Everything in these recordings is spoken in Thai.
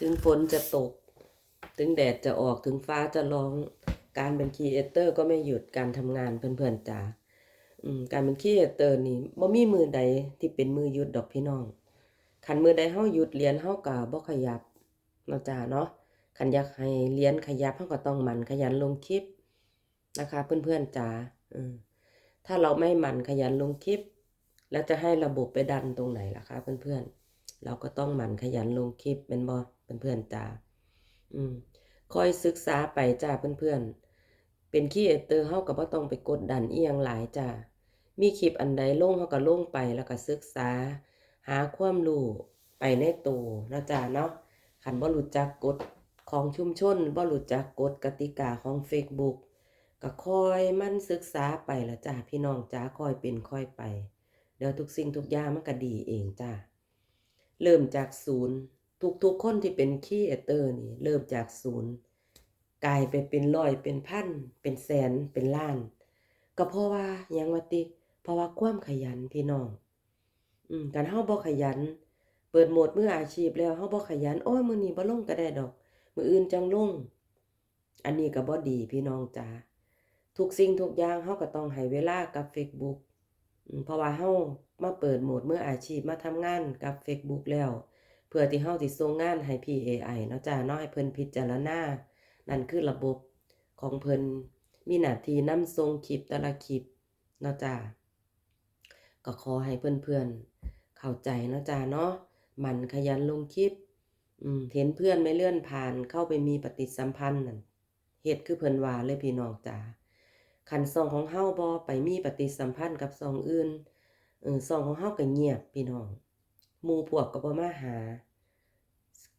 ถึงฝนจะตก ถึงแดดจะออกถึงฟ้าจะร้อง การเป็นครีเอเตอร์ ก็ไม่หยุดการทำงานเพื่อนๆจ๋าการเป็นครีเอเตอร์นี่บ่มีมือใดที่เป็นมือหยุดดอกพี่น้องคันมือใดเฮาหยุดเรียนเฮาก็บ่ขยับเนาะจ้าเนาะคันอยากให้เรียนขยับเฮาก็ต้องหมั่นขยันลงคลิปนะคะเพื่อนๆจ๋าถ้าเราไม่หมั่นขยันลงคลิป แล้วจะให้ระบบไปดันตรงไหนล่ะคะเพื่อนๆ เราก็ต้องหมั่นขยันลงคลิปเป็นบ่ เพื่อนๆจ๋าอืมคอยศึกษาไปจ้าเพื่อนๆ เป็นคีเอเตอร์เฮาก็บ่ต้องไปกดดันเอียงหลายจ้ามีคลิปอันใดลงเฮาก็ลงไปแล้วก็ศึกษา หาความรู้ไปในตัวนะจ้าเนาะคันบ่รู้จักกฎของชุมชนบ่รู้จักกฎกติกาของ Facebook ก็คอยมันศึกษาไปละจ้าพี่น้องจ้าคอยเป็นคอยไป เดี๋ยวทุกสิ่งทุกอย่างมันก็ดีเองจ้าเริ่มจากศูนย์ ทุกๆคนที่เป็นคีเอเตอร์นี่ เริ่มจากศูนย์กลายไปเป็นร้อยเป็นพันเป็นแสนเป็นล้าน ก็เพราะว่ายังว่าติเพราะว่าความขยันพี่น้อง อืมการเฮาบ่ขยัน เปิดโหมดมืออาชีพแล้วเฮาบ่ขยันโอ้ยมื้อนี้บ่ลงก็ได้ดอก มื้ออื่นจังลง อันนี้ก็บ่ดีพี่น้องจ๋าทุกสิ่งทุกอย่างเฮาก็ต้องให้เวลากับ Facebook เพราะว่าเฮามาเปิดโหมดมืออาชีพมาทำงานกับ Facebook แล้ว พื่อที่เฮาสิส่งงานให้ PAI เนาะจ้าเนาะให้เพิ่นพิจารณา นั่นคือระบบของเพิ่นมีหน้าที่นำส่งคลิปแต่ละคลิปเนาะจ้าก็ขอให้เพื่อนๆเข้าใจเนาะจ้าเนาะหมันขยันลงคลิปอืมเห็นเพื่อนไม่เลื่อนผ่านเข้าไปมีปฏิสัมพันธ์นั่นเฮ็ดคือเพิ่นว่าเลยพี่น้องจ้าคันซองของเฮาบ่ไปมีปฏิสัมพันธ์กับซองอื่นเออซองของเฮาก็เงียบพี่น้อง มู่พวกก็บ่มาหา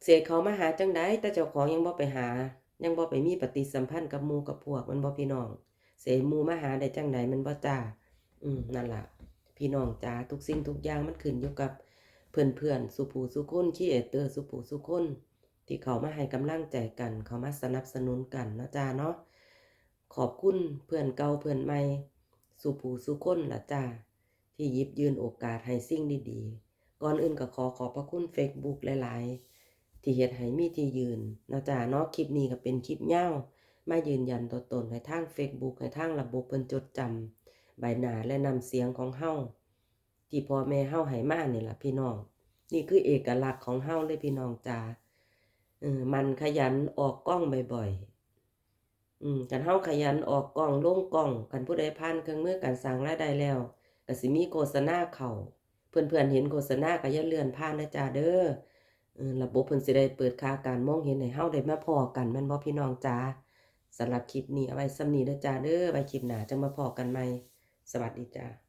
เสียเขามาหาจังไดแต่เจ้าของยังบ่ไปหา ยังบ่ไปมีปฏิสัมพันธ์กับมูกับพวกมันบ่พี่น้อง เสียมูมาหาได้จังไดมันบ่จ้าอืมนั่นล่ะ พี่น้องจ้าทุกสิ่งทุกอย่างมันขึ้นอยู่กับเพื่อนๆสุผู้สุคนครีเอเตอร์สุผู้สุคนที่เขามาให้กำลังใจกัน เขามาสนับสนุนกันนะจ้าเนาะขอบคุณเพื่อนเก่าเพื่อนใหม่สุผู้สุคนละจ้าที่ยิบยืนโอกาสให้สิ่งดีๆ ก่อนอื่นก็ขอขอบพระคุณ Facebook หลาย ๆ ที่เฮ็ดให้มีที่ยืนนะจ้าเนาะคลิปนี้ก็เป็นคลิปยามายืนยันตัวตนให้ทาง Facebook ให้ทางระบบเพิ่นจดจำใบหน้าและนำเสียงของเฮาที่พ่อแม่เฮาให้มานี่ล่ะพี่น้อง นี่คือเอกลักษณ์ของเฮาเลยพี่น้องจ้าเออมันขยันออกกล้องบ่อยๆอืมกันเฮาขยันออกกล้องลงกล้องกันผู้ใดผ่านเครื่องมือการสร้างรายได้แล้วก็สิมีโฆษณาเข้า เพื่อนๆเห็นโฆษณาก็อย่าเลื่อนผ่านนะจ้าเด้อระบบเพิ่นสิได้เปิดค่าการมองเห็นให้เฮาได้มาพอกันแม่นบ่พี่น้องจ้าสำหรับคลิปนี้เอาไว้ซ้ำนี้นะจ้าเด้อไว้คลิปหน้าจะมาพอกันใหม่สวัสดีจ้า